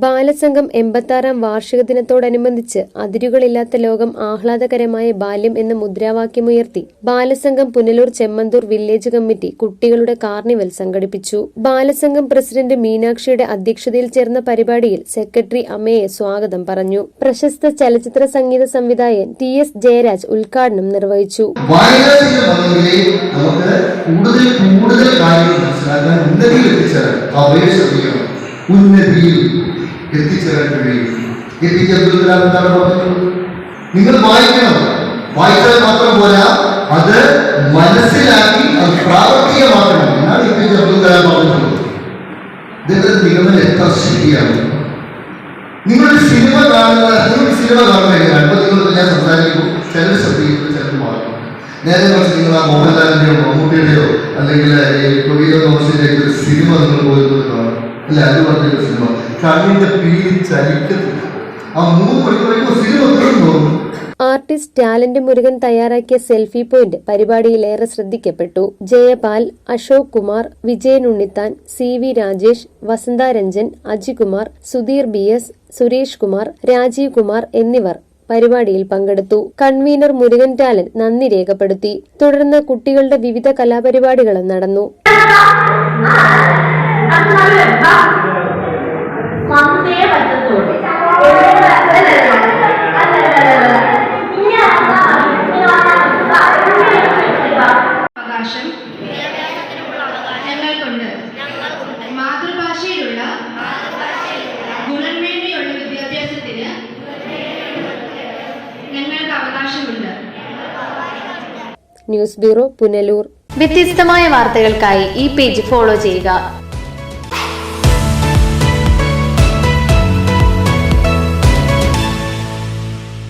ബാലസംഘം എൺപത്താറാം വാർഷിക ദിനത്തോടനുബന്ധിച്ച് അതിരുകളില്ലാത്ത ലോകം ആഹ്ലാദകരമായ ബാല്യം എന്ന മുദ്രാവാക്യമുയർത്തി ബാലസംഘം പുനലൂർ ചെമ്മന്തൂർ വില്ലേജ് കമ്മിറ്റി കുട്ടികളുടെ കാർണിവൽ സംഘടിപ്പിച്ചു. ബാലസംഘം പ്രസിഡന്റ് മീനാക്ഷിയുടെ അധ്യക്ഷതയിൽ ചേർന്ന പരിപാടിയിൽ സെക്രട്ടറി അമ്മയെ സ്വാഗതം പറഞ്ഞു. പ്രശസ്ത ചലച്ചിത്ര സംഗീത സംവിധായകൻ ടി എസ് ജയരാജ് ഉദ്ഘാടനം നിർവഹിച്ചു. കൂടുതൽ കൂടുതൽ കാര്യങ്ങൾ ഉന്നതിയിൽ എത്തിച്ചേരാൻ കഴിയും. A P J Abdul Kalam എന്താണ് പറഞ്ഞത്? നിങ്ങൾ വായിക്കണം. വായിച്ചാൽ മാത്രം പോരാ. അത് മനസ്സിലാക്കി അത് പ്രാവർത്തികമാക്കണം. എന്നാണ് A P J Abdul Kalam നിഗമനം? എത്ര ശരിയാണ്. നിങ്ങളൊരു സിനിമ കാണുന്ന സിനിമ കാണുന്ന എങ്ങനെയാണ്? ഞാൻ സംസാരിക്കുമ്പോൾ ചിലർ ശ്രദ്ധിക്കുന്നു ചിലർ മാറും നേരെ മറിച്ച് നിങ്ങൾ ആ മോഹൻലാലിന്റെയോ മമ്മൂട്ടിയുടെയോ അല്ലെങ്കിൽ ഈ കൊടിയ തോമസിന്റെ ഒരു സിനിമ നിങ്ങൾ പോയിട്ട് കാണും. അല്ല? അത് പറഞ്ഞൊരു സിനിമ. കണ്ണിന്റെ പീലി ചലിക്കത്തില്ല ആ മൂന്ന് മണിക്കൂർ കഴിയുമ്പോൾ സിനിമ തീർന്നു പോകും ആർട്ടിസ്റ്റ് ടാലന്റ് മുരുകൻ തയ്യാറാക്കിയ സെൽഫി പോയിന്റ് പരിപാടിയിലേറെ ശ്രദ്ധിക്കപ്പെട്ടു Jayapal Ashok Kumar Vijayan Unnithan C V Rajesh Vasantha Ranjan Ajikumar Sudheer B S Suresh Kumar Rajeev Kumar എന്നിവർ പരിപാടിയിൽ പങ്കെടുത്തു കൺവീനർ മുരുകൻ ടാലൻ നന്ദി രേഖപ്പെടുത്തി തുടർന്ന് കുട്ടികളുടെ വിവിധ കലാപരിപാടികളും നടന്നു ന്യൂസ് ബ്യൂറോ പുനലൂർ. വ്യത്യസ്തമായ വാർത്തകൾക്കായി ഈ പേജ് ഫോളോ ചെയ്യുക.